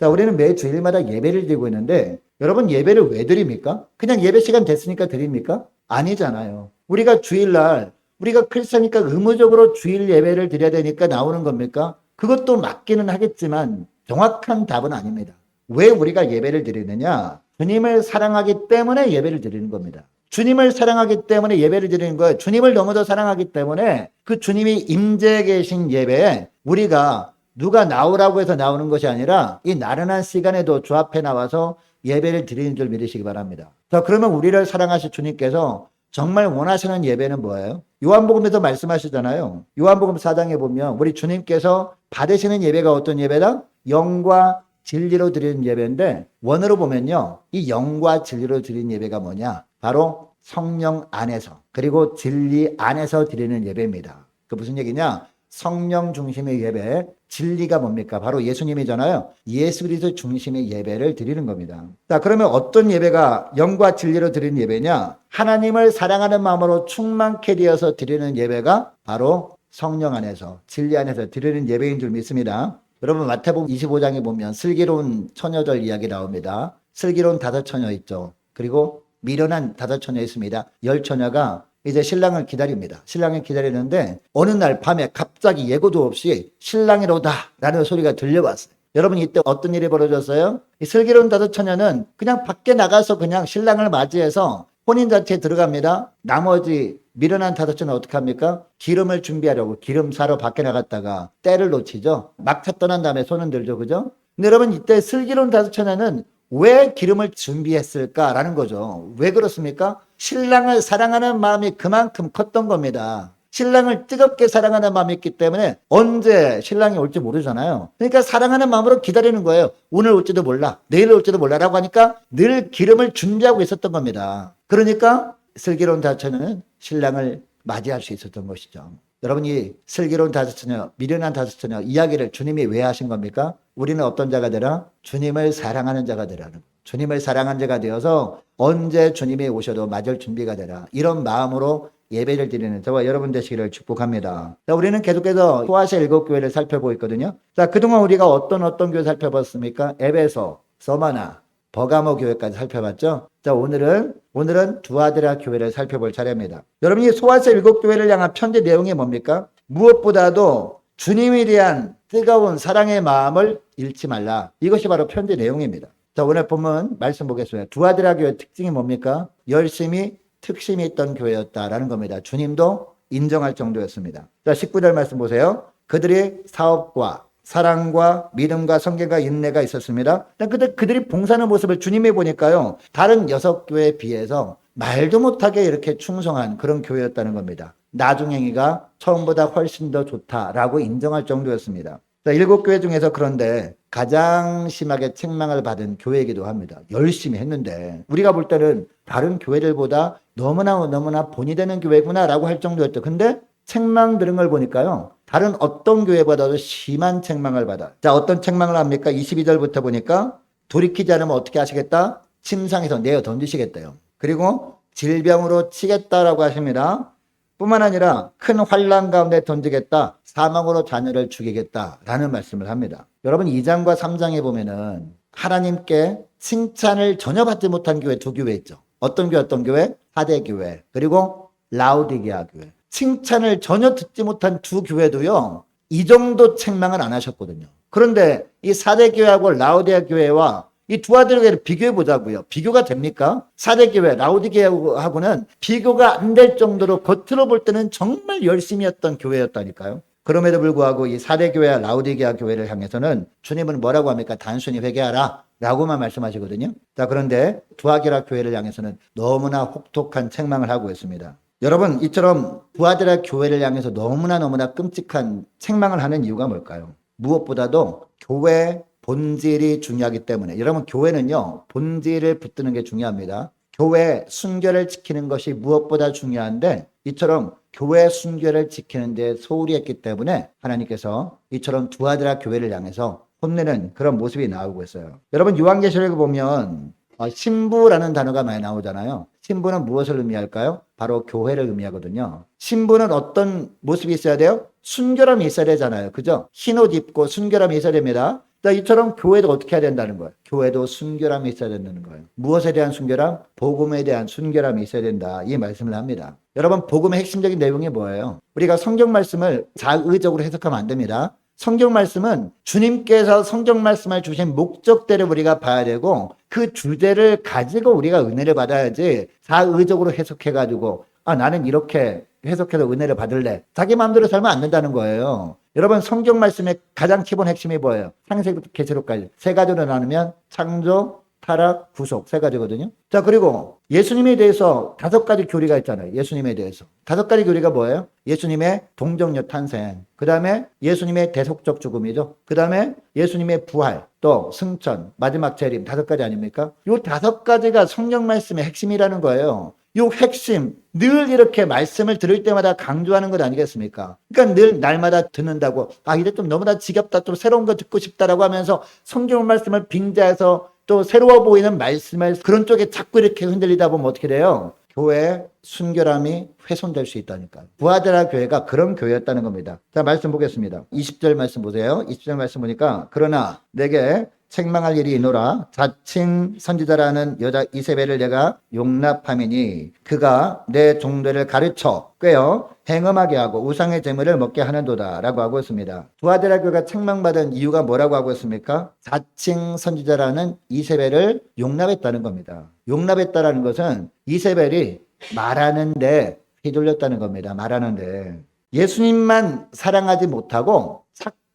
자, 우리는 매 주일마다 예배를 드리고 있는데 여러분 예배를 왜 드립니까? 그냥 예배 시간 됐으니까 드립니까? 아니잖아요. 우리가 주일날 우리가 크리스천이니까 의무적으로 주일 예배를 드려야 되니까 나오는 겁니까? 그것도 맞기는 하겠지만 정확한 답은 아닙니다. 왜 우리가 예배를 드리느냐? 주님을 사랑하기 때문에 예배를 드리는 겁니다. 주님을 사랑하기 때문에 예배를 드리는 거예요. 주님을 너무도 사랑하기 때문에 그 주님이 임재해 계신 예배에 우리가 누가 나오라고 해서 나오는 것이 아니라 이 나른한 시간에도 주 앞에 나와서 예배를 드리는 줄 믿으시기 바랍니다. 자, 그러면 우리를 사랑하실 주님께서 정말 원하시는 예배는 뭐예요? 요한복음에서 말씀하시잖아요. 요한복음 4장에 보면 우리 주님께서 받으시는 예배가 어떤 예배다? 영과 진리로 드리는 예배인데 원어로 보면요. 이 영과 진리로 드리는 예배가 뭐냐? 바로 성령 안에서 그리고 진리 안에서 드리는 예배입니다. 그 무슨 얘기냐? 성령 중심의 예배, 진리가 뭡니까? 바로 예수님이잖아요. 예수 그리스도 중심의 예배를 드리는 겁니다. 자, 그러면 어떤 예배가 영과 진리로 드리는 예배냐? 하나님을 사랑하는 마음으로 충만케 되어서 드리는 예배가 바로 성령 안에서 진리 안에서 드리는 예배인 줄 믿습니다. 여러분 마태복음 25장에 보면 슬기로운 처녀들 이야기 나옵니다. 슬기로운 다섯 처녀 있죠. 그리고 미련한 다섯 처녀 있습니다. 열 처녀가 이제 신랑을 기다립니다. 신랑을 기다리는데 어느 날 밤에 갑자기 예고도 없이 신랑이로다 라는 소리가 들려왔어요. 여러분 이때 어떤 일이 벌어졌어요? 이 슬기로운 다섯 처녀는 그냥 밖에 나가서 그냥 신랑을 맞이해서 혼인잔치에 들어갑니다. 나머지 미련한 다섯 처녀는 어떻게 합니까? 기름을 준비하려고 기름 사러 밖에 나갔다가 때를 놓치죠. 막차 떠난 다음에 손은 들죠. 그죠? 근데 여러분 이때 슬기로운 다섯 처녀는 왜 기름을 준비했을까라는 거죠. 왜 그렇습니까? 신랑을 사랑하는 마음이 그만큼 컸던 겁니다. 신랑을 뜨겁게 사랑하는 마음이 있기 때문에 언제 신랑이 올지 모르잖아요. 그러니까 사랑하는 마음으로 기다리는 거예요. 오늘 올지도 몰라. 내일 올지도 몰라라고 하니까 늘 기름을 준비하고 있었던 겁니다. 그러니까 슬기로운 다처는 신랑을 맞이할 수 있었던 것이죠. 여러분이 슬기로운 다섯 처녀, 미련한 다섯 처녀 이야기를 주님이 왜 하신 겁니까? 우리는 어떤 자가 되라? 주님을 사랑하는 자가 되라는. 주님을 사랑한 자가 되어서 언제 주님이 오셔도 맞을 준비가 되라. 이런 마음으로 예배를 드리는 저와 여러분 되시기를 축복합니다. 자, 우리는 계속해서 소아시 일곱 교회를 살펴보고 있거든요. 자, 그동안 우리가 어떤 어떤 교회 살펴봤습니까? 에베소, 서마나, 버가모 교회까지 살펴봤죠. 자, 오늘은 오늘은 두아드라 교회를 살펴볼 차례입니다. 여러분이 소아시 일곱 교회를 향한 편지 내용이 뭡니까? 무엇보다도 주님에 대한 뜨거운 사랑의 마음을 잃지 말라. 이것이 바로 편지 내용입니다. 자, 오늘 보면 말씀 보겠습니다. 두아드라 교회 특징이 뭡니까? 열심히 특심이 있던 교회였다라는 겁니다. 주님도 인정할 정도였습니다. 자, 19절 말씀 보세요. 그들의 사업과 사랑과 믿음과 성경과 인내가 있었습니다. 그들, 그들이 봉사하는 모습을 주님이 보니까요. 다른 여섯 교회에 비해서 말도 못하게 이렇게 충성한 그런 교회였다는 겁니다. 나중행이가 처음보다 훨씬 더 좋다라고 인정할 정도였습니다. 자, 일곱 교회 중에서 그런데 가장 심하게 책망을 받은 교회이기도 합니다. 열심히 했는데 우리가 볼 때는 다른 교회들보다 너무나 너무나 본이 되는 교회구나라고 할 정도였죠. 근데 책망 들은 걸 보니까요. 다른 어떤 교회보다도 심한 책망을 받아. 자, 어떤 책망을 합니까? 22절부터 보니까 돌이키지 않으면 어떻게 하시겠다? 침상에서 내어 던지시겠대요. 그리고 질병으로 치겠다라고 하십니다. 뿐만 아니라 큰 환란 가운데 던지겠다. 사망으로 자녀를 죽이겠다라는 말씀을 합니다. 여러분 2장과 3장에 보면은 하나님께 칭찬을 전혀 받지 못한 교회 두 교회 있죠. 어떤 교회 어떤 교회? 하대 교회. 그리고 라우디게아 교회. 칭찬을 전혀 듣지 못한 두 교회도요. 이 정도 책망을 안 하셨거든요. 그런데 이 사대 교회하고 라우디아 교회와 이 두 아들 교회를 비교해 보자고요. 비교가 됩니까? 사대 교회, 라우디게하고는 비교가 안 될 정도로 겉으로 볼 때는 정말 열심히 했던 교회였다니까요. 그럼에도 불구하고 이 사대 교회와 라우디게아 교회를 향해서는 주님은 뭐라고 합니까? 단순히 회개하라. 라고만 말씀하시거든요. 자, 그런데 두아게라 교회를 향해서는 너무나 혹독한 책망을 하고 있습니다. 여러분, 이처럼 부하드라 교회를 향해서 너무나 너무나 끔찍한 책망을 하는 이유가 뭘까요? 무엇보다도 교회 본질이 중요하기 때문에 여러분 교회는요 본질을 붙드는 게 중요합니다. 교회 순결을 지키는 것이 무엇보다 중요한데 이처럼 교회 순결을 지키는 데 소홀히 했기 때문에 하나님께서 이처럼 두아드라 교회를 향해서 혼내는 그런 모습이 나오고 있어요. 여러분 요한계시록을 보면 어, 신부라는 단어가 많이 나오잖아요. 신부는 무엇을 의미할까요? 바로 교회를 의미하거든요. 신부는 어떤 모습이 있어야 돼요? 순결함이 있어야 되잖아요. 그죠? 흰옷 입고 순결함이 있어야 됩니다. 자, 이처럼 교회도 어떻게 해야 된다는 거예요? 교회도 순결함이 있어야 된다는 거예요. 무엇에 대한 순결함? 복음에 대한 순결함이 있어야 된다. 이 말씀을 합니다. 여러분, 복음의 핵심적인 내용이 뭐예요? 우리가 성경 말씀을 자의적으로 해석하면 안 됩니다. 성경 말씀은 주님께서 성경 말씀을 주신 목적대로 우리가 봐야 되고 그 주제를 가지고 우리가 은혜를 받아야지 자의적으로 해석해가지고 아, 나는 이렇게 해석해서 은혜를 받을래. 자기 마음대로 살면 안 된다는 거예요. 여러분, 성경 말씀의 가장 기본 핵심이 뭐예요? 창세기부터 계시록까지. 세 가지로 나누면 창조, 타락, 구속. 세 가지거든요. 자, 그리고 예수님에 대해서 다섯 가지 교리가 있잖아요. 예수님에 대해서. 다섯 가지 교리가 뭐예요? 예수님의 동정녀 탄생. 그 다음에 예수님의 대속적 죽음이죠. 그 다음에 예수님의 부활, 또 승천, 마지막 재림. 다섯 가지 아닙니까? 요 다섯 가지가 성경 말씀의 핵심이라는 거예요. 요 핵심 늘 이렇게 말씀을 들을 때마다 강조하는 것 아니겠습니까? 그러니까 늘 날마다 듣는다고 아 이제 좀 너무나 지겹다 좀 새로운 거 듣고 싶다라고 하면서 성경 말씀을 빙자해서 또 새로워 보이는 말씀을 그런 쪽에 자꾸 이렇게 흔들리다 보면 어떻게 돼요? 교회 순결함이 훼손될 수 있다니까요. 부하드라 교회가 그런 교회였다는 겁니다. 자, 말씀 보겠습니다. 20절 말씀 보세요. 20절 말씀 보니까 그러나 내게 책망할 일이 있노라 자칭 선지자라는 여자 이세벨을 내가 용납함이니 그가 내 종들을 가르쳐 꿰어 행음하게 하고 우상의 재물을 먹게 하는도다 라고 하고 있습니다. 두아데라 교가 책망받은 이유가 뭐라고 하고 있습니까? 자칭 선지자라는 이세벨을 용납했다는 겁니다. 용납했다라는 것은 이세벨이 말하는데 휘둘렸다는 겁니다. 말하는데 예수님만 사랑하지 못하고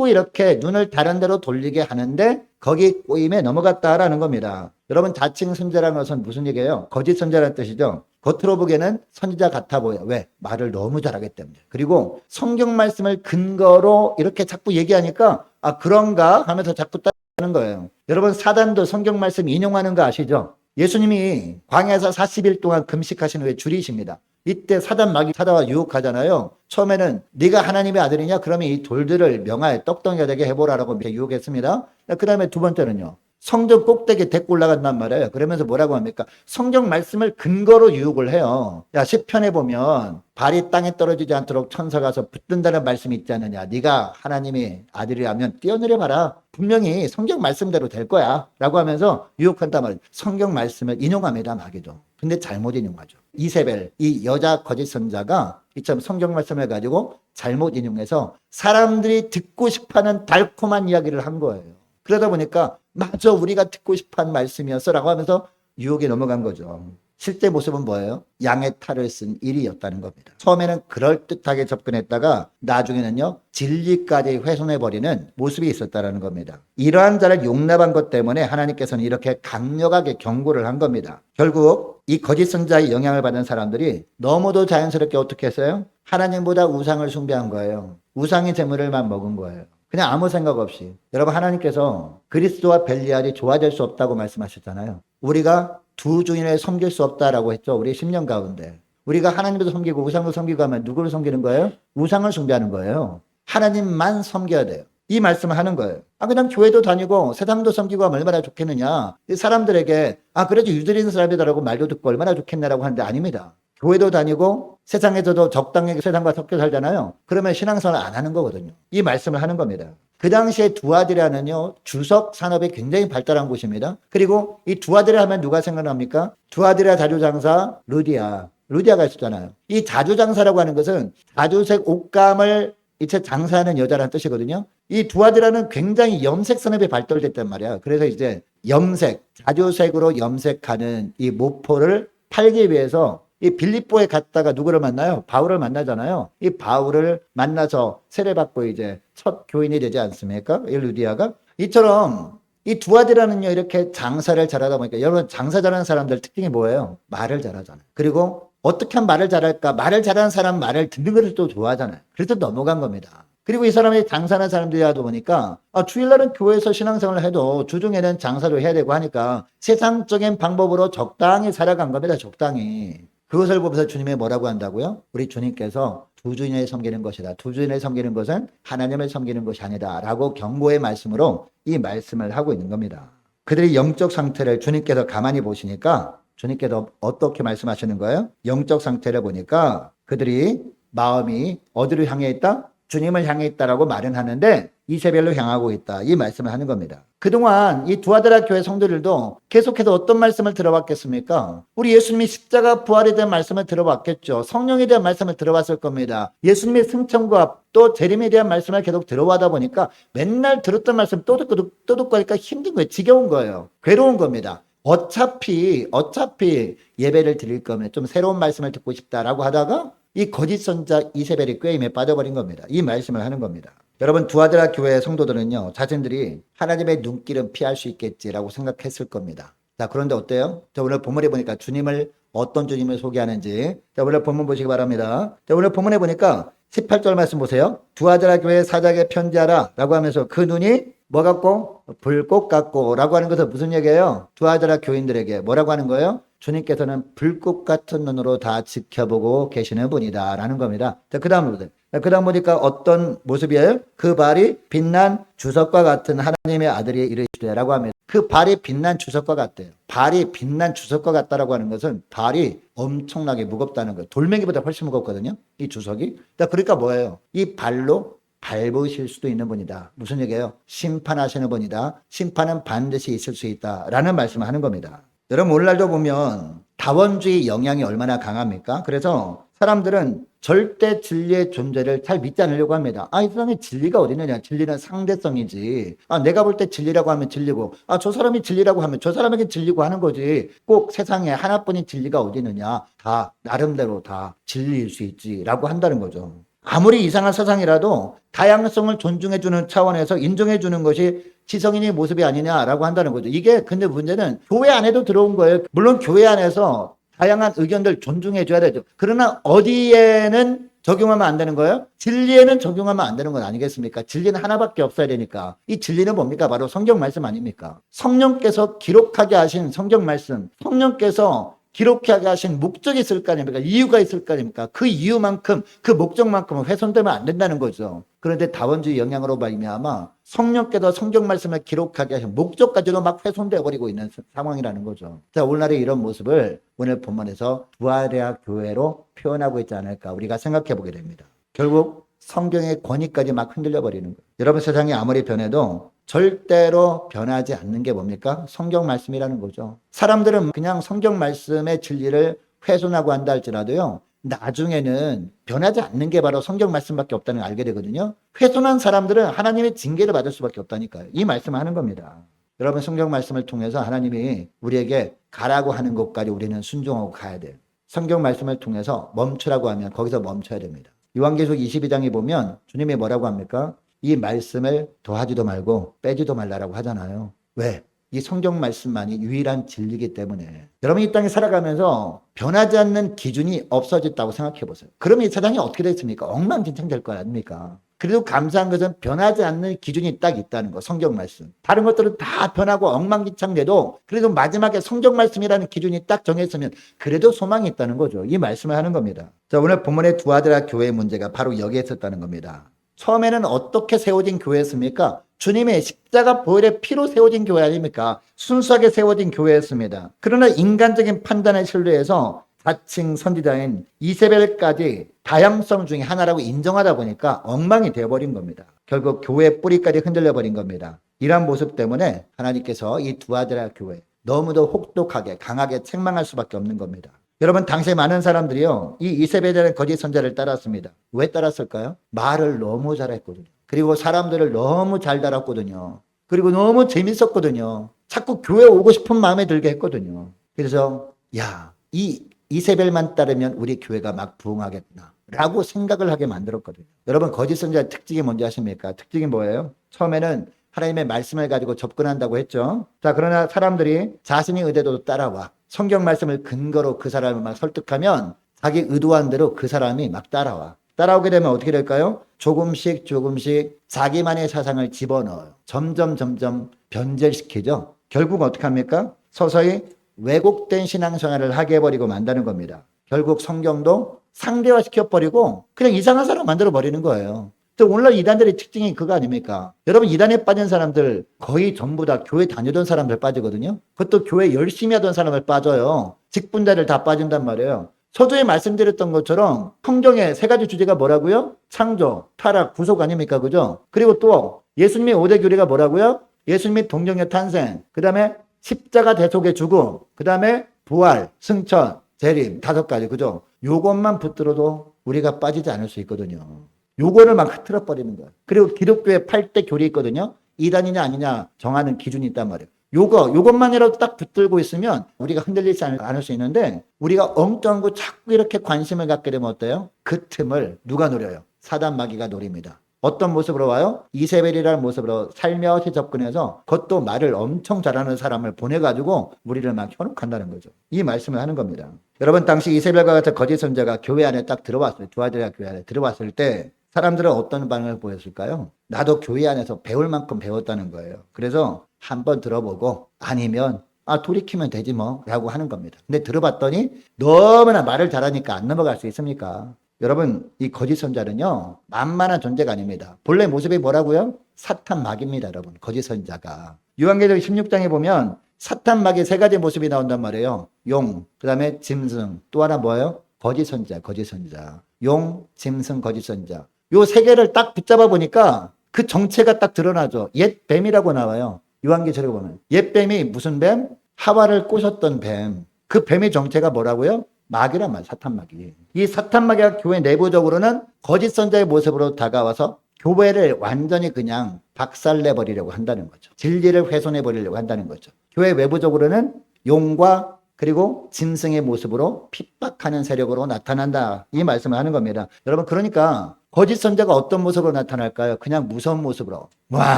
자꾸 이렇게 눈을 다른 데로 돌리게 하는데 거기 꼬임에 넘어갔다라는 겁니다. 여러분 자칭 선지자라는 것은 무슨 얘기예요? 거짓 선지자라는 뜻이죠. 겉으로 보기에는 선지자 같아 보여. 왜? 말을 너무 잘하기 때문에. 그리고 성경 말씀을 근거로 이렇게 자꾸 얘기하니까 아 그런가 하면서 자꾸 따르는 거예요. 여러분 사단도 성경 말씀 인용하는 거 아시죠? 예수님이 광야에서 40일 동안 금식하신 후에 줄이십니다. 이때 사단 마귀 찾아와 유혹하잖아요. 처음에는 네가 하나님의 아들이냐? 그러면 이 돌들을 명하에 떡덩이가 되게 해보라라고 유혹했습니다. 그 다음에 두 번째는요. 성전 꼭대기에 데리고 올라간단 말이에요. 그러면서 뭐라고 합니까? 성경 말씀을 근거로 유혹을 해요. 야, 시편에 보면 발이 땅에 떨어지지 않도록 천사가 가서 붙든다는 말씀이 있지 않느냐. 네가 하나님의 아들이라면 뛰어내려 봐라. 분명히 성경 말씀대로 될 거야. 라고 하면서 유혹한단 말이에요. 성경 말씀을 인용합니다, 마귀도. 근데 잘못 인용하죠. 이세벨, 이 여자 거짓 선자가 이처럼 성경 말씀을 가지고 잘못 인용해서 사람들이 듣고 싶어 하는 달콤한 이야기를 한 거예요. 그러다 보니까 맞아 우리가 듣고 싶어하는 말씀이었어 라고 하면서 유혹에 넘어간 거죠. 실제 모습은 뭐예요? 양의 탈을 쓴 일이었다는 겁니다. 처음에는 그럴듯하게 접근했다가 나중에는요 진리까지 훼손해버리는 모습이 있었다는 겁니다. 이러한 자를 용납한 것 때문에 하나님께서는 이렇게 강력하게 경고를 한 겁니다. 결국 이 거짓 선자의 영향을 받은 사람들이 너무도 자연스럽게 어떻게 했어요? 하나님보다 우상을 숭배한 거예요. 우상의 재물을만 먹은 거예요. 그냥 아무 생각 없이. 여러분, 하나님께서 그리스도와 벨리알이 좋아질 수 없다고 말씀하셨잖아요. 우리가 두 주인을 섬길 수 없다라고 했죠. 우리 10년 가운데. 우리가 하나님도 섬기고 우상도 섬기고 하면 누구를 섬기는 거예요? 우상을 숭배하는 거예요. 하나님만 섬겨야 돼요. 이 말씀을 하는 거예요. 아, 그냥 교회도 다니고 세상도 섬기고 하면 얼마나 좋겠느냐. 이 사람들에게, 아, 그래도 유대인 사람이다라고 말도 듣고 얼마나 좋겠냐라고 하는데 아닙니다. 교회도 다니고 세상에서도 적당히 세상과 섞여 살잖아요. 그러면 신앙생활 안 하는 거거든요. 이 말씀을 하는 겁니다. 그 당시에 두아디라는요, 주석 산업이 굉장히 발달한 곳입니다. 그리고 이 두아디라 하면 누가 생각납니까? 두아디라 자주장사 루디아. 루디아가 있었잖아요. 이 자주장사라고 하는 것은 자주색 옷감을 이제 장사하는 여자라는 뜻이거든요. 이 두아디라는 굉장히 염색 산업이 발달됐단 말이야. 그래서 이제 염색, 자주색으로 염색하는 이 모포를 팔기 위해서 이 빌립보에 갔다가 누구를 만나요? 바울을 만나잖아요. 이 바울을 만나서 세례받고 이제 첫 교인이 되지 않습니까? 이 루디아가 이처럼 이 두아디라는요 이렇게 장사를 잘하다 보니까 여러분 장사 잘하는 사람들 특징이 뭐예요? 말을 잘하잖아요. 그리고 어떻게 하면 말을 잘할까? 말을 잘하는 사람 말을 듣는 것을 또 좋아하잖아요. 그래서 넘어간 겁니다. 그리고 이 사람이 장사하는 사람들이다 보니까 아, 주일날은 교회에서 신앙생활을 해도 주중에는 장사도 해야 되고 하니까 세상적인 방법으로 적당히 살아간 겁니다. 적당히. 그것을 보면서 주님이 뭐라고 한다고요? 우리 주님께서 두 주인을 섬기는 것이다. 두 주인을 섬기는 것은 하나님을 섬기는 것이 아니다. 라고 경고의 말씀으로 이 말씀을 하고 있는 겁니다. 그들의 영적 상태를 주님께서 가만히 보시니까 주님께서 어떻게 말씀하시는 거예요? 영적 상태를 보니까 그들이 마음이 어디를 향해 있다? 주님을 향해 있다라고 말은 하는데 이세벨로 향하고 있다. 이 말씀을 하는 겁니다. 그동안 이 두아드라 교회 성도들도 계속해서 어떤 말씀을 들어봤겠습니까? 우리 예수님이 십자가 부활에 대한 말씀을 들어봤겠죠. 성령에 대한 말씀을 들어봤을 겁니다. 예수님의 승천과 또 재림에 대한 말씀을 계속 들어와다 보니까 맨날 들었던 말씀 또 듣고 또 듣고 하니까 힘든 거예요. 지겨운 거예요. 괴로운 겁니다. 어차피 어차피 예배를 드릴 거면 좀 새로운 말씀을 듣고 싶다라고 하다가 이 거짓 선자 이세벨이 꾀임에 빠져버린 겁니다. 이 말씀을 하는 겁니다. 여러분 두아드라 교회 성도들은요 자신들이 하나님의 눈길은 피할 수 있겠지라고 생각했을 겁니다. 자 그런데 어때요? 자 오늘 본문에 보니까 주님을 어떤 주님을 소개하는지 자 오늘 본문 보시기 바랍니다. 자 오늘 본문에 보니까 18절 말씀 보세요. 두아드라 교회 사장에 편지하라 라고 하면서 그 눈이 뭐 같고 불꽃 같고 라고 하는 것은 무슨 얘기예요? 두아드라 교인들에게 뭐라고 하는 거예요? 주님께서는 불꽃 같은 눈으로 다 지켜보고 계시는 분이다 라는 겁니다. 자, 그 다음 보세요. 그 다음 보니까 어떤 모습이에요? 그 발이 빛난 주석과 같은 하나님의 아들이 이르시되라고 하면 그 발이 빛난 주석과 같대요. 발이 빛난 주석과 같다라고 하는 것은 발이 엄청나게 무겁다는 거예요. 돌멩이보다 훨씬 무겁거든요. 이 주석이. 자, 그러니까 뭐예요? 이 발로 밟으실 수도 있는 분이다. 무슨 얘기예요? 심판하시는 분이다. 심판은 반드시 있을 수 있다. 라는 말씀을 하는 겁니다. 여러분, 오늘날도 보면 다원주의 영향이 얼마나 강합니까? 그래서 사람들은 절대 진리의 존재를 잘 믿지 않으려고 합니다. 아, 이 세상에 진리가 어디 있느냐? 진리는 상대성이지. 아, 내가 볼 때 진리라고 하면 진리고, 아, 저 사람이 진리라고 하면 저 사람에게 진리고 하는 거지. 꼭 세상에 하나뿐인 진리가 어디 있느냐? 다 나름대로 다 진리일 수 있지라고 한다는 거죠. 아무리 이상한 세상이라도 다양성을 존중해주는 차원에서 인정해주는 것이 지성인의 모습이 아니냐라고 한다는 거죠. 이게 근데 문제는 교회 안에도 들어온 거예요. 물론 교회 안에서 다양한 의견들 존중해 줘야 되죠. 그러나 어디에는 적용하면 안 되는 거예요? 진리에는 적용하면 안 되는 건 아니겠습니까? 진리는 하나밖에 없어야 되니까. 이 진리는 뭡니까? 바로 성경 말씀 아닙니까? 성령께서 기록하게 하신 성경 말씀, 성령께서 기록하게 하신 목적이 있을 거 아닙니까? 이유가 있을 거 아닙니까? 그 이유만큼, 그 목적만큼은 훼손되면 안 된다는 거죠. 그런데 다원주의 영향으로 말미암아 성령께서 성경 말씀을 기록하게 하신 목적까지도 막 훼손되어 버리고 있는 상황이라는 거죠. 자, 오늘날의 이런 모습을 오늘 본문에서 부하대학 교회로 표현하고 있지 않을까 우리가 생각해 보게 됩니다. 결국 성경의 권위까지 막 흔들려 버리는 거예요. 여러분 세상이 아무리 변해도 절대로 변하지 않는 게 뭡니까? 성경 말씀이라는 거죠. 사람들은 그냥 성경 말씀의 진리를 훼손하고 한다 할지라도요. 나중에는 변하지 않는 게 바로 성경 말씀밖에 없다는 걸 알게 되거든요. 훼손한 사람들은 하나님의 징계를 받을 수밖에 없다니까요. 이 말씀을 하는 겁니다. 여러분 성경 말씀을 통해서 하나님이 우리에게 가라고 하는 곳까지 우리는 순종하고 가야 돼요. 성경 말씀을 통해서 멈추라고 하면 거기서 멈춰야 됩니다. 요한계시록 22장에 보면 주님이 뭐라고 합니까? 이 말씀을 더하지도 말고 빼지도 말라라고 하잖아요. 왜? 이 성경 말씀만이 유일한 진리이기 때문에 여러분 이 땅에 살아가면서 변하지 않는 기준이 없어졌다고 생각해 보세요. 그러면 이 세상이 어떻게 됐습니까? 엉망진창 될 거 아닙니까? 그래도 감사한 것은 변하지 않는 기준이 딱 있다는 거, 성경 말씀. 다른 것들은 다 변하고 엉망진창 돼도 그래도 마지막에 성경 말씀이라는 기준이 딱 정했으면 그래도 소망이 있다는 거죠. 이 말씀을 하는 겁니다. 자, 오늘 본문의 두 아들아 교회의 문제가 바로 여기에 있었다는 겁니다. 처음에는 어떻게 세워진 교회였습니까? 주님의 십자가 보혈의 피로 세워진 교회 아닙니까? 순수하게 세워진 교회였습니다. 그러나 인간적인 판단에 신뢰해서 자칭 선지자인 이세벨까지 다양성 중에 하나라고 인정하다 보니까 엉망이 되어버린 겁니다. 결국 교회의 뿌리까지 흔들려 버린 겁니다. 이러한 모습 때문에 하나님께서 이 두 아들의 교회 너무도 혹독하게 강하게 책망할 수밖에 없는 겁니다. 여러분 당시에 많은 사람들이요 이 이세벨이라는 거짓 선자를 따랐습니다. 왜 따랐을까요? 말을 너무 잘했거든요. 그리고 사람들을 너무 잘 따랐거든요. 그리고 너무 재밌었거든요. 자꾸 교회 오고 싶은 마음에 들게 했거든요. 그래서 야, 이 이세벨만 따르면 우리 교회가 막 부흥하겠구나. 라고 생각을 하게 만들었거든요. 여러분, 거짓 선자의 특징이 뭔지 아십니까? 특징이 뭐예요? 처음에는 하나님의 말씀을 가지고 접근한다고 했죠. 자, 그러나 사람들이 자신의 의대도 따라와. 성경 말씀을 근거로 그 사람을 막 설득하면 자기 의도한 대로 그 사람이 막 따라와. 따라오게 되면 어떻게 될까요? 조금씩 조금씩 자기만의 사상을 집어넣어요. 점점 점점 변절시키죠. 결국 어떻게 합니까? 서서히 왜곡된 신앙생활을 하게 해버리고 만다는 겁니다. 결국 성경도 상대화 시켜버리고 그냥 이상한 사람 만들어버리는 거예요. 또 오늘날 이단들의 특징이 그거 아닙니까? 여러분 이단에 빠진 사람들 거의 전부 다 교회 다니던 사람들 빠지거든요. 그것도 교회 열심히 하던 사람을 빠져요. 직분자를 다 빠진단 말이에요. 서두에 말씀드렸던 것처럼 성경의 세 가지 주제가 뭐라고요? 창조, 타락, 구속 아닙니까? 그죠? 그리고 또 예수님의 오대 교리가 뭐라고요? 예수님의 동정의 탄생, 그 다음에 십자가 대속의 죽음, 그 다음에 부활, 승천, 재림, 다섯 가지, 그죠? 요것만 붙들어도 우리가 빠지지 않을 수 있거든요. 요거를 막 흐트러 버리는 거예요. 그리고 기독교의 8대 교리 있거든요. 이단이냐 아니냐 정하는 기준이 있단 말이에요. 요거, 요것만이라도 딱 붙들고 있으면 우리가 흔들리지 않- 않을 수 있는데 우리가 엉뚱한 거 자꾸 이렇게 관심을 갖게 되면 어때요? 그 틈을 누가 노려요? 사단 마귀가 노립니다. 어떤 모습으로 와요? 이세벨이라는 모습으로 살며시 접근해서 그것도 말을 엄청 잘하는 사람을 보내가지고 우리를 막 현혹한다는 거죠. 이 말씀을 하는 겁니다. 여러분, 당시 이세벨과 같은 거짓 선자가 교회 안에 딱 들어왔어요. 두아드라 교회 안에 들어왔을 때 사람들은 어떤 반응을 보였을까요? 나도 교회 안에서 배울 만큼 배웠다는 거예요. 그래서 한번 들어보고 아니면 아 돌이키면 되지 뭐 라고 하는 겁니다. 근데 들어봤더니 너무나 말을 잘하니까 안 넘어갈 수 있습니까? 여러분 이 거짓 선자는요 만만한 존재가 아닙니다. 본래 모습이 뭐라고요? 사탄 막입니다, 여러분. 거짓 선자가 요한계시록 16장에 보면 사탄 막의 세 가지 모습이 나온단 말이에요. 용, 그 다음에 짐승, 또 하나 뭐예요? 거짓 선자, 거짓 선자. 용, 짐승, 거짓 선자. 요 세 개를 딱 붙잡아 보니까 그 정체가 딱 드러나죠. 옛 뱀이라고 나와요. 요한계시록에 보면 옛 뱀이 무슨 뱀? 하와를 꼬셨던 뱀. 그 뱀의 정체가 뭐라고요? 마귀란 말, 사탄 마귀. 이 사탄 마귀가 교회 내부적으로는 거짓 선자의 모습으로 다가와서 교회를 완전히 그냥 박살내 버리려고 한다는 거죠. 진리를 훼손해 버리려고 한다는 거죠. 교회 외부적으로는 용과 그리고 짐승의 모습으로 핍박하는 세력으로 나타난다. 이 말씀을 하는 겁니다. 여러분, 그러니까 거짓 선자가 어떤 모습으로 나타날까요? 그냥 무서운 모습으로. 와!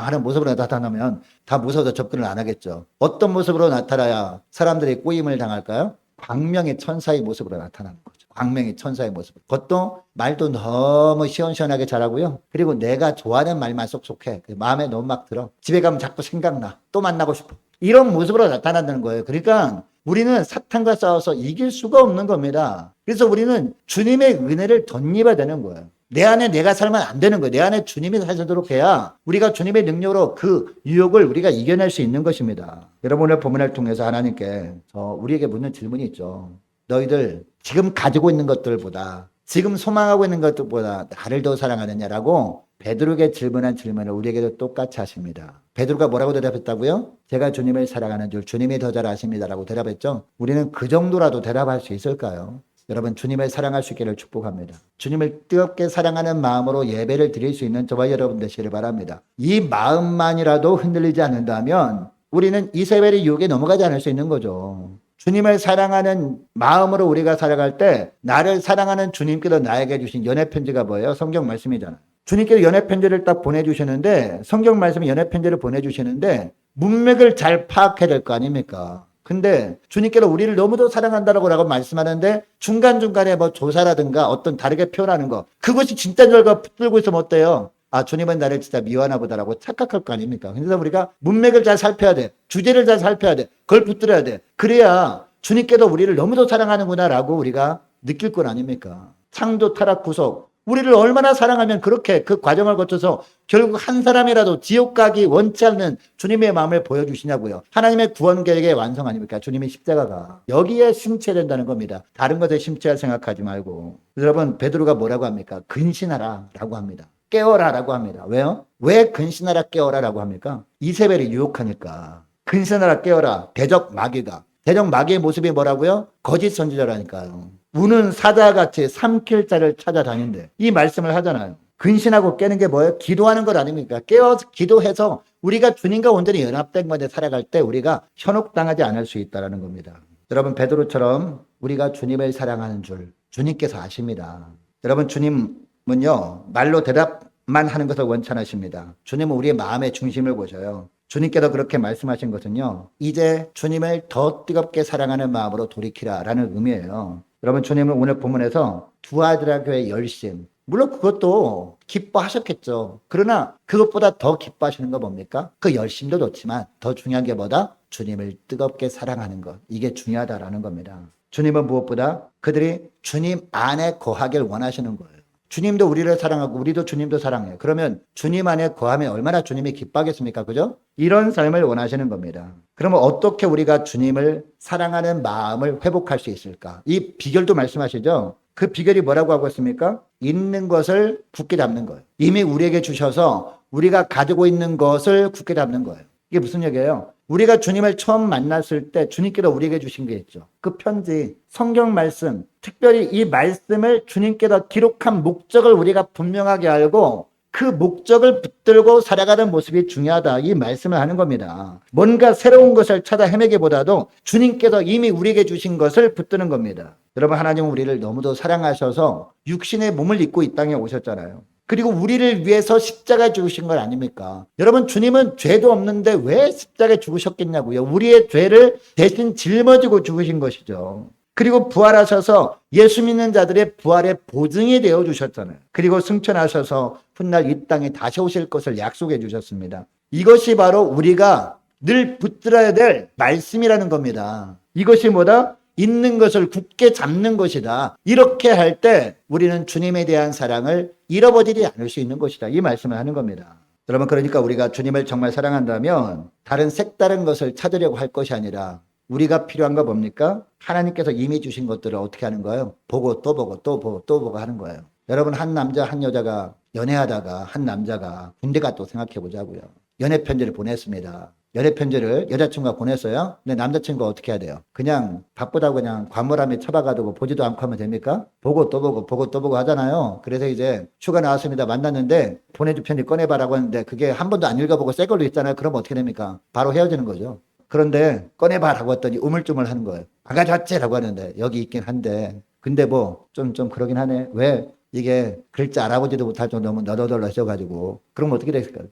하는 모습으로 나타나면 다 무서워서 접근을 안 하겠죠. 어떤 모습으로 나타나야 사람들이 꼬임을 당할까요? 광명의 천사의 모습으로 나타나는 거죠. 광명의 천사의 모습. 그것도 말도 너무 시원시원하게 잘하고요. 그리고 내가 좋아하는 말만 쏙쏙해. 그 마음에 너무 막 들어. 집에 가면 자꾸 생각나. 또 만나고 싶어. 이런 모습으로 나타난다는 거예요. 그러니까 우리는 사탄과 싸워서 이길 수가 없는 겁니다. 그래서 우리는 주님의 은혜를 덧입어야 되는 거예요. 내 안에 내가 살면 안 되는 거예요. 내 안에 주님이 사시도록 해야 우리가 주님의 능력으로 그 유혹을 우리가 이겨낼 수 있는 것입니다. 여러분 오늘 본문을 통해서 하나님께 저 우리에게 묻는 질문이 있죠. 너희들 지금 가지고 있는 것들보다 지금 소망하고 있는 것들보다 나를 더 사랑하느냐라고 베드로에게 질문한 질문을 우리에게도 똑같이 하십니다. 베드로가 뭐라고 대답했다고요? 제가 주님을 사랑하는 줄 주님이 더 잘 아십니다라고 대답했죠. 우리는 그 정도라도 대답할 수 있을까요? 여러분 주님을 사랑할 수 있기를 축복합니다. 주님을 뜨겁게 사랑하는 마음으로 예배를 드릴 수 있는 저와 여러분 되시길 바랍니다. 이 마음만이라도 흔들리지 않는다면 우리는 이세벨의 유혹에 넘어가지 않을 수 있는 거죠. 주님을 사랑하는 마음으로 우리가 살아갈 때 나를 사랑하는 주님께서 나에게 주신 연애 편지가 뭐예요? 성경 말씀이잖아요. 주님께서 연애 편지를 딱 보내주시는데 성경 말씀에 연애 편지를 보내주시는데 문맥을 잘 파악해야 될 거 아닙니까? 근데 주님께서 우리를 너무도 사랑한다라고 라고 말씀하는데 중간중간에 뭐 조사라든가 어떤 다르게 표현하는 거 그것이 진짜 결과 붙들고 있으면 어때요? 아 주님은 나를 진짜 미워하나 보다라고 착각할 거 아닙니까? 그래서 우리가 문맥을 잘 살펴야 돼. 주제를 잘 살펴야 돼. 그걸 붙들어야 돼. 그래야 주님께서 우리를 너무도 사랑하는구나라고 우리가 느낄 건 아닙니까? 창조 타락 구속 우리를 얼마나 사랑하면 그렇게 그 과정을 거쳐서 결국 한 사람이라도 지옥 가기 원치 않는 주님의 마음을 보여주시냐고요. 하나님의 구원 계획의 완성 아닙니까? 주님의 십자가가. 여기에 심취해야 된다는 겁니다. 다른 것에 심취할 생각하지 말고. 여러분, 베드로가 뭐라고 합니까? 근신하라 라고 합니다. 깨어라 라고 합니다. 왜요? 왜 근신하라 깨어라 라고 합니까? 이세벨이 유혹하니까. 근신하라 깨어라. 대적 마귀가. 대적 마귀의 모습이 뭐라고요? 거짓 선지자라니까요. 우는 사자같이 삼킬 자를 찾아다닌대. 이 말씀을 하잖아요. 근신하고 깨는 게 뭐예요? 기도하는 것 아닙니까? 깨어서 기도해서 우리가 주님과 온전히 연합된 건데 살아갈 때 우리가 현혹당하지 않을 수 있다는 겁니다. 여러분 베드로처럼 우리가 주님을 사랑하는 줄 주님께서 아십니다. 여러분 주님은요 말로 대답만 하는 것을 원천하십니다. 주님은 우리의 마음의 중심을 보셔요. 주님께서 그렇게 말씀하신 것은요 이제 주님을 더 뜨겁게 사랑하는 마음으로 돌이키라라는 의미예요. 여러분 주님은 오늘 본문에서 두 아들아 교회 열심 물론 그것도 기뻐하셨겠죠. 그러나 그것보다 더 기뻐하시는 거 뭡니까? 그 열심도 좋지만 더 중요한 게 뭐다? 주님을 뜨겁게 사랑하는 것. 이게 중요하다라는 겁니다. 주님은 무엇보다 그들이 주님 안에 거하길 원하시는 거예요. 주님도 우리를 사랑하고 우리도 주님도 사랑해요. 그러면 주님 안에 거하면 얼마나 주님이 기뻐하겠습니까? 그죠? 이런 삶을 원하시는 겁니다. 그러면 어떻게 우리가 주님을 사랑하는 마음을 회복할 수 있을까? 이 비결도 말씀하시죠? 그 비결이 뭐라고 하고 있습니까? 있는 것을 굳게 잡는 거예요. 이미 우리에게 주셔서 우리가 가지고 있는 것을 굳게 잡는 거예요. 이게 무슨 얘기예요? 우리가 주님을 처음 만났을 때 주님께서 우리에게 주신 게 있죠. 그 편지, 성경 말씀, 특별히 이 말씀을 주님께서 기록한 목적을 우리가 분명하게 알고 그 목적을 붙들고 살아가는 모습이 중요하다. 이 말씀을 하는 겁니다. 뭔가 새로운 것을 찾아 헤매기보다도 주님께서 이미 우리에게 주신 것을 붙드는 겁니다. 여러분, 하나님은 우리를 너무도 사랑하셔서 육신의 몸을 입고 이 땅에 오셨잖아요. 그리고 우리를 위해서 십자가 죽으신 걸 아닙니까? 여러분, 주님은 죄도 없는데 왜 십자가에 죽으셨겠냐고요? 우리의 죄를 대신 짊어지고 죽으신 것이죠. 그리고 부활하셔서 예수 믿는 자들의 부활의 보증이 되어 주셨잖아요. 그리고 승천하셔서 훗날 이 땅에 다시 오실 것을 약속해 주셨습니다. 이것이 바로 우리가 늘 붙들어야 될 말씀이라는 겁니다. 이것이 뭐다? 있는 것을 굳게 잡는 것이다. 이렇게 할 때 우리는 주님에 대한 사랑을 잃어버리지 않을 수 있는 것이다. 이 말씀을 하는 겁니다. 여러분, 그러니까 우리가 주님을 정말 사랑한다면 다른 색다른 것을 찾으려고 할 것이 아니라 우리가 필요한 거 뭡니까? 하나님께서 이미 주신 것들을 어떻게 하는 거예요? 보고 또 보고 또 보고 또 보고 하는 거예요. 여러분, 한 남자, 한 여자가 연애하다가 한 남자가 군대 갔다 생각해 보자고요. 연애 편지를 보냈습니다. 연애 편지를 여자친구가 보냈어요. 근데 남자친구가 어떻게 해야 돼요? 그냥 바쁘다고 그냥 과몰함에 처박아두고 보지도 않고 하면 됩니까? 보고 또 보고 보고 또 보고 하잖아요. 그래서 이제 휴가 나왔습니다. 만났는데 보내줄 편지 꺼내봐라고 했는데 그게 한 번도 안 읽어보고 새 걸로 있잖아요. 그럼 어떻게 됩니까? 바로 헤어지는 거죠. 그런데 꺼내봐라고 했더니 우물쭈물 하는 거예요. 안 가져왔지라고 하는데 여기 있긴 한데 근데 뭐 좀좀 그러긴 하네. 왜? 이게 글자 알아보지도 못할 정도로 너덜너덜 하셔가지고 그럼 어떻게 됐을까요?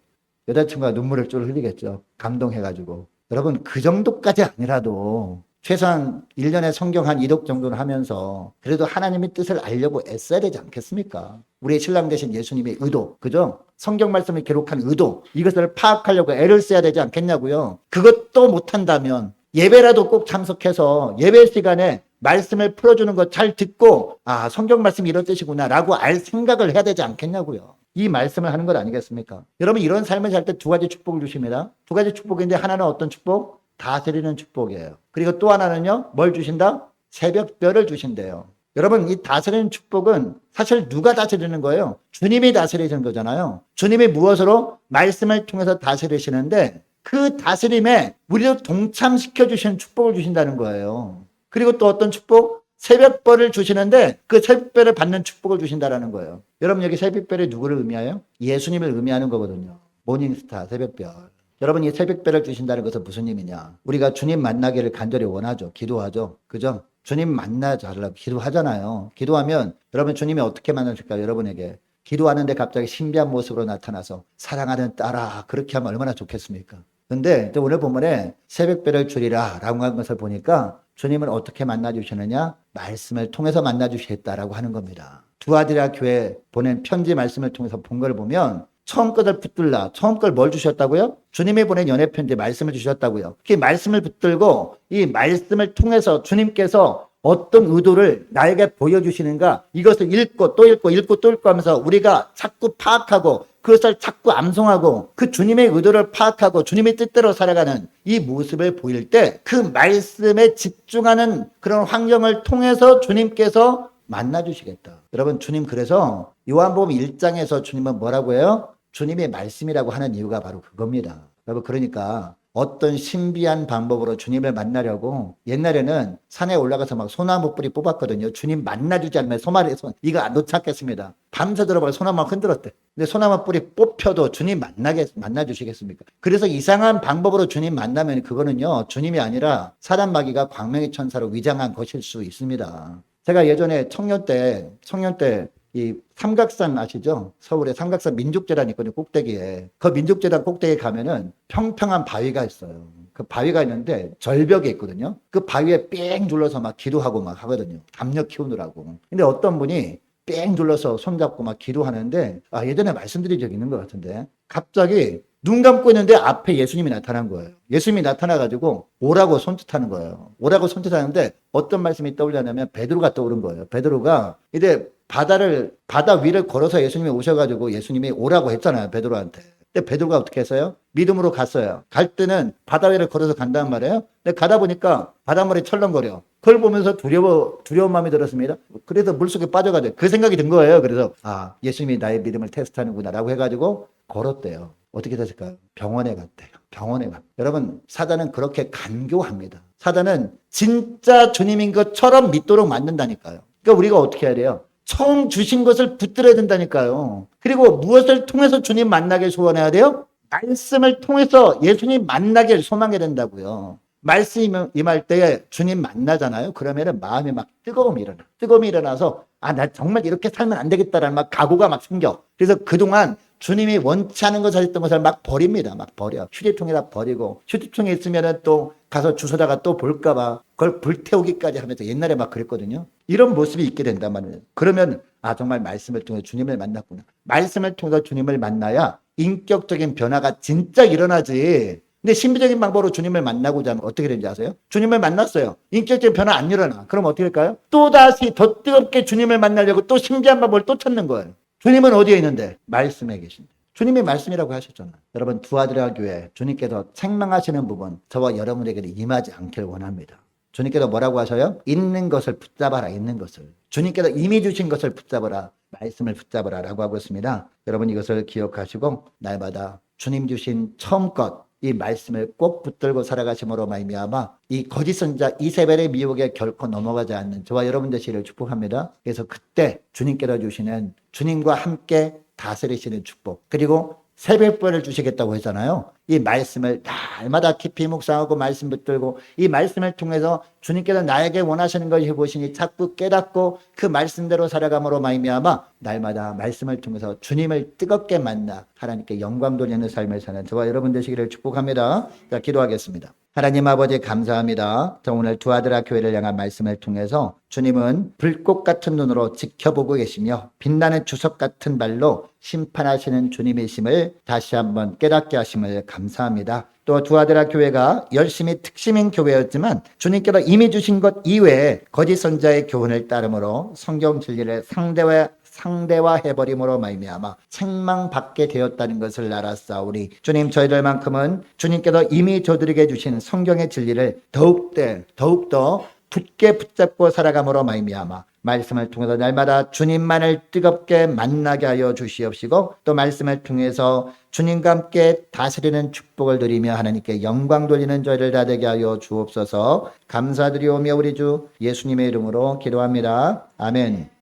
여자친구가 눈물을 쫄 흘리겠죠. 감동해가지고. 여러분, 그 정도까지 아니라도 최소한 1년에 성경 한 2독 정도는 하면서 그래도 하나님의 뜻을 알려고 애써야 되지 않겠습니까? 우리의 신랑 되신 예수님의 의도, 그죠? 성경 말씀을 기록한 의도, 이것을 파악하려고 애를 써야 되지 않겠냐고요? 그것도 못한다면 예배라도 꼭 참석해서 예배 시간에 말씀을 풀어주는 거잘 듣고, 아, 성경 말씀이 이런 뜻이구나, 라고 알 생각을 해야 되지 않겠냐고요? 이 말씀을 하는 것 아니겠습니까? 여러분 이런 삶을 살 때 두 가지 축복을 주십니다. 두 가지 축복인데 하나는 어떤 축복? 다스리는 축복이에요. 그리고 또 하나는요. 뭘 주신다? 새벽별을 주신대요. 여러분 이 다스리는 축복은 사실 누가 다스리는 거예요? 주님이 다스리시는 거잖아요. 주님이 무엇으로? 말씀을 통해서 다스리시는데 그 다스림에 우리도 동참시켜 주시는 축복을 주신다는 거예요. 그리고 또 어떤 축복? 새벽별을 주시는데 그 새벽별을 받는 축복을 주신다라는 거예요. 여러분 여기 새벽별이 누구를 의미하여? 예수님을 의미하는 거거든요. 모닝스타 새벽별. 여러분 이 새벽별을 주신다는 것은 무슨 의미냐? 우리가 주님 만나기를 간절히 원하죠. 기도하죠. 그죠? 주님 만나자라고 기도하잖아요. 기도하면 여러분 주님이 어떻게 만나실까요? 여러분에게 기도하는데 갑자기 신비한 모습으로 나타나서 사랑하는 딸아 그렇게 하면 얼마나 좋겠습니까? 근데 오늘 본문에 새벽별을 주리라 라고 한 것을 보니까 주님을 어떻게 만나주시느냐? 말씀을 통해서 만나주시겠다라고 하는 겁니다. 두아디라 교회 보낸 편지 말씀을 통해서 본 걸 보면 처음 것을 붙들라. 처음 걸 뭘 주셨다고요? 주님이 보낸 연애 편지 말씀을 주셨다고요. 그 말씀을 붙들고 이 말씀을 통해서 주님께서 어떤 의도를 나에게 보여주시는가 이것을 읽고 또 읽고 읽고 또 읽고 하면서 우리가 자꾸 파악하고 그것을 자꾸 암송하고 그 주님의 의도를 파악하고 주님의 뜻대로 살아가는 이 모습을 보일 때 그 말씀에 집중하는 그런 환경을 통해서 주님께서 만나 주시겠다. 여러분 주님 그래서 요한복음 1장에서 주님은 뭐라고 해요? 주님의 말씀이라고 하는 이유가 바로 그겁니다. 여러분 그러니까 어떤 신비한 방법으로 주님을 만나려고 옛날에는 산에 올라가서 막 소나무 뿌리 뽑았거든요. 주님 만나주지 않으면 소말에 손 이거 못 찾겠습니다. 밤새 들어봐 소나무 흔들었대. 근데 소나무 뿌리 뽑혀도 주님 만나게 만나 주시겠습니까? 그래서 이상한 방법으로 주님 만나면 그거는요 주님이 아니라 사단 마귀가 광명의 천사로 위장한 것일 수 있습니다. 제가 예전에 청년 때 청년 때 이 삼각산 아시죠? 서울에 삼각산 민족재단 있거든요, 꼭대기에. 그 민족재단 꼭대기에 가면은 평평한 바위가 있어요. 그 바위가 있는데 절벽에 있거든요. 그 바위에 뺑 둘러서 막 기도하고 막 하거든요. 담력 키우느라고. 근데 어떤 분이 뺑 둘러서 손잡고 막 기도하는데, 아, 예전에 말씀드린 적이 있는 것 같은데, 갑자기 눈 감고 있는데 앞에 예수님이 나타난 거예요. 예수님이 나타나가지고 오라고 손짓하는 거예요. 오라고 손짓하는데 어떤 말씀이 떠올렸냐면 베드로가 떠오른 거예요. 베드로가 이제 바다를 바다 위를 걸어서 예수님이 오셔가지고 예수님이 오라고 했잖아요 베드로한테. 근데 베드로가 어떻게 했어요? 믿음으로 갔어요. 갈 때는 바다 위를 걸어서 간단 말이에요. 근데 가다 보니까 바닷물이 철렁거려. 그걸 보면서 두려워 두려운 마음이 들었습니다. 그래서 물속에 빠져가지고 그 생각이 든 거예요. 그래서 아 예수님이 나의 믿음을 테스트하는구나라고 해가지고 걸었대요. 어떻게 됐을까요? 병원에 갔대요. 병원에 갔. 여러분 사단은 그렇게 간교합니다. 사단은 진짜 주님인 것처럼 믿도록 만든다니까요. 그러니까 우리가 어떻게 해야 돼요? 처음 주신 것을 붙들어야 된다니까요. 그리고 무엇을 통해서 주님 만나길 소원해야 돼요? 말씀을 통해서 예수님 만나길 소망해야 된다고요. 말씀 임할 때에 주님 만나잖아요. 그러면은 마음이 막 뜨거움이 일어나. 뜨거움이 일어나서 아, 나 정말 이렇게 살면 안 되겠다라는 막 각오가 막 생겨. 그래서 그동안 주님이 원치 않은 것을 했던 것을 막 버립니다. 막 버려. 휴지통에다 버리고 휴지통에 있으면은 또 가서 주소다가 또 볼까봐 그걸 불태우기까지 하면서 옛날에 막 그랬거든요. 이런 모습이 있게 된단 말이에요. 그러면 아 정말 말씀을 통해 주님을 만났구나. 말씀을 통해서 주님을 만나야 인격적인 변화가 진짜 일어나지. 근데 신비적인 방법으로 주님을 만나고자 하면 어떻게 되는지 아세요? 주님을 만났어요. 인격적인 변화 안 일어나. 그럼 어떻게 될까요? 또다시 더 뜨겁게 주님을 만나려고 또 신비한 방법을 또 찾는 거예요. 주님은 어디에 있는데? 말씀에 계신데. 주님이 말씀이라고 하셨잖아요. 여러분 두 아들아 교회 주님께서 책망하시는 부분 저와 여러분에게 임하지 않길 원합니다. 주님께서 뭐라고 하셔요? 있는 것을 붙잡아라 있는 것을. 주님께서 이미 주신 것을 붙잡아라 말씀을 붙잡아라 라고 하고 있습니다. 여러분 이것을 기억하시고 날마다 주님 주신 처음 것 이 말씀을 꼭 붙들고 살아가심으로 말미암아 이 거짓 선자 이세벨의 미혹에 결코 넘어가지 않는 저와 여러분 되시기를 축복합니다. 그래서 그때 주님께서 주시는 주님과 함께 다스리시는 축복 그리고 새벽벌을 주시겠다고 했잖아요. 이 말씀을 날마다 깊이 묵상하고 말씀 붙들고 이 말씀을 통해서 주님께서 나에게 원하시는 것을 해보시니 자꾸 깨닫고 그 말씀대로 살아감으로 말미암아 날마다 말씀을 통해서 주님을 뜨겁게 만나 하나님께 영광 돌리는 삶을 사는 저와 여러분 되시기를 축복합니다. 자, 기도하겠습니다. 하나님 아버지 감사합니다. 저 오늘 두 아들아 교회를 향한 말씀을 통해서 주님은 불꽃 같은 눈으로 지켜보고 계시며 빛나는 주석 같은 발로 심판하시는 주님이심을 다시 한번 깨닫게 하심을 감사합니다. 또 두 아들아 교회가 열심히 특심인 교회였지만 주님께서 이미 주신 것 이외에 거짓 선자의 교훈을 따름으로 성경 진리를 상대와 상대화해버림으로 말미암아 책망받게 되었다는 것을 알았사오니 주님 저희들만큼은 주님께서 이미 저들에게 주신 성경의 진리를 더욱더 더욱더 굳게 붙잡고 살아감으로 말미암아 말씀을 통해서 날마다 주님만을 뜨겁게 만나게 하여 주시옵시고 또 말씀을 통해서 주님과 함께 다스리는 축복을 드리며 하나님께 영광 돌리는 저희를 다 되게 하여 주옵소서 감사드리오며 우리 주 예수님의 이름으로 기도합니다. 아멘.